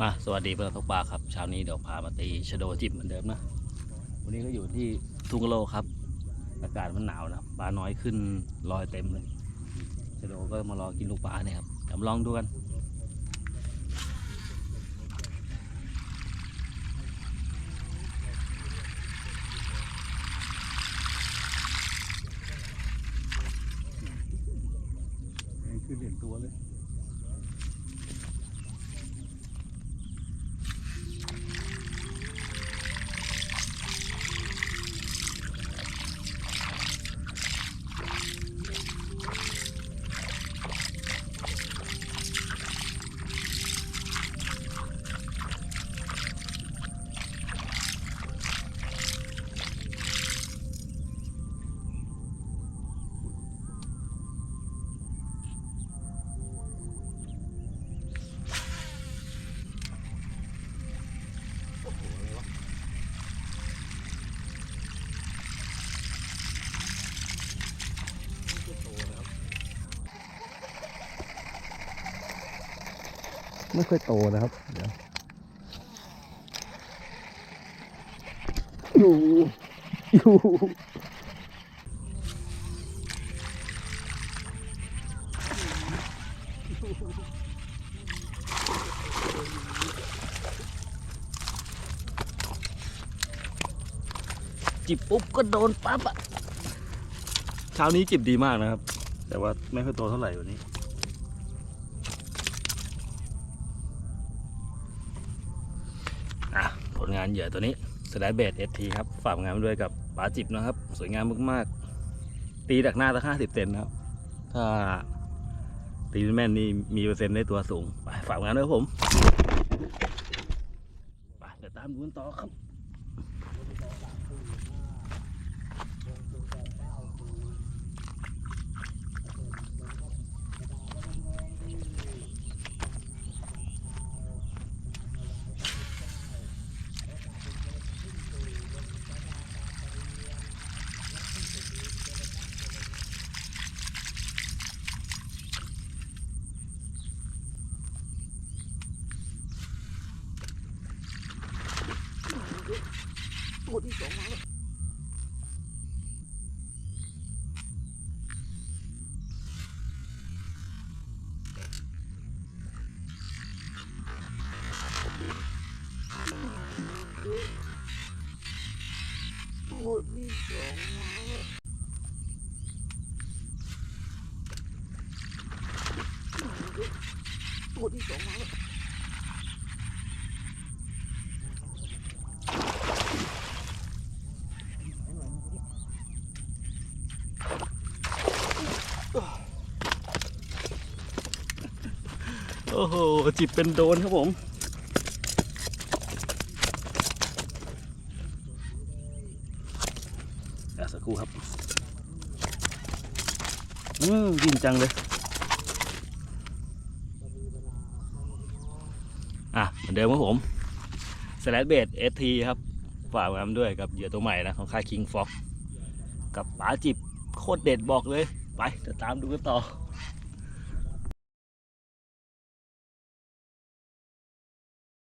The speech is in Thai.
มาสวัสดีเพื่อนตกปลาครับเช้านี้เดี๋ยวพามาตีชโดจิบเหมือนเดิมนะวันนี้ก็อยู่ที่ทุ่งกโลครับ อากาศมันหนาวนะปลาน้อยขึ้นลอยเต็มเลยชโดก็มารอกินลูกปลาเนี่ยครับเดี๋ยวมาลองดูกันขึ้นเหรียญตัวเลย ไม่ค่อยโตนะครับ เดี๋ยวอยู่อยู่จิบปุ๊บก็โดนปั๊บอะเช้านี้จิบดีมากนะครับ แต่ว่าไม่ค่อยโตเท่าไหร่วันนี้ ลงานเหยื่อตัวนี้สไลด์เบดเอทีครับ ฝากงานไว้ด้วยกับปลาจิบนะครับ สวยงามมากๆ ตีดักหน้าตั้งห้าสิบเซนนะครับ ถ้าตีแม่นนี่มีเปอร์เซ็นต์ได้ตัวสูง ไปฝากงานด้วยผม ไปเดี๋ยวตามดูกันต่อครับ ตัวที่สองมาแล้วตัวที่สองมาแล้วโอ้โห จิบเป็นโดนครับผม เดี๋ยว สักครู่ครับอืมยินจังเลย อะ เหมือนเดิมครับผมสแลดเบดเอทีครับฝากไว้ด้วยกับเหยื่อตัวใหม่นะ ของค่ายคิงฟ็อกกับป๋าจิบโคตรเด็ดบอกเลย ไปเดี๋ยวตามดูกันต่อ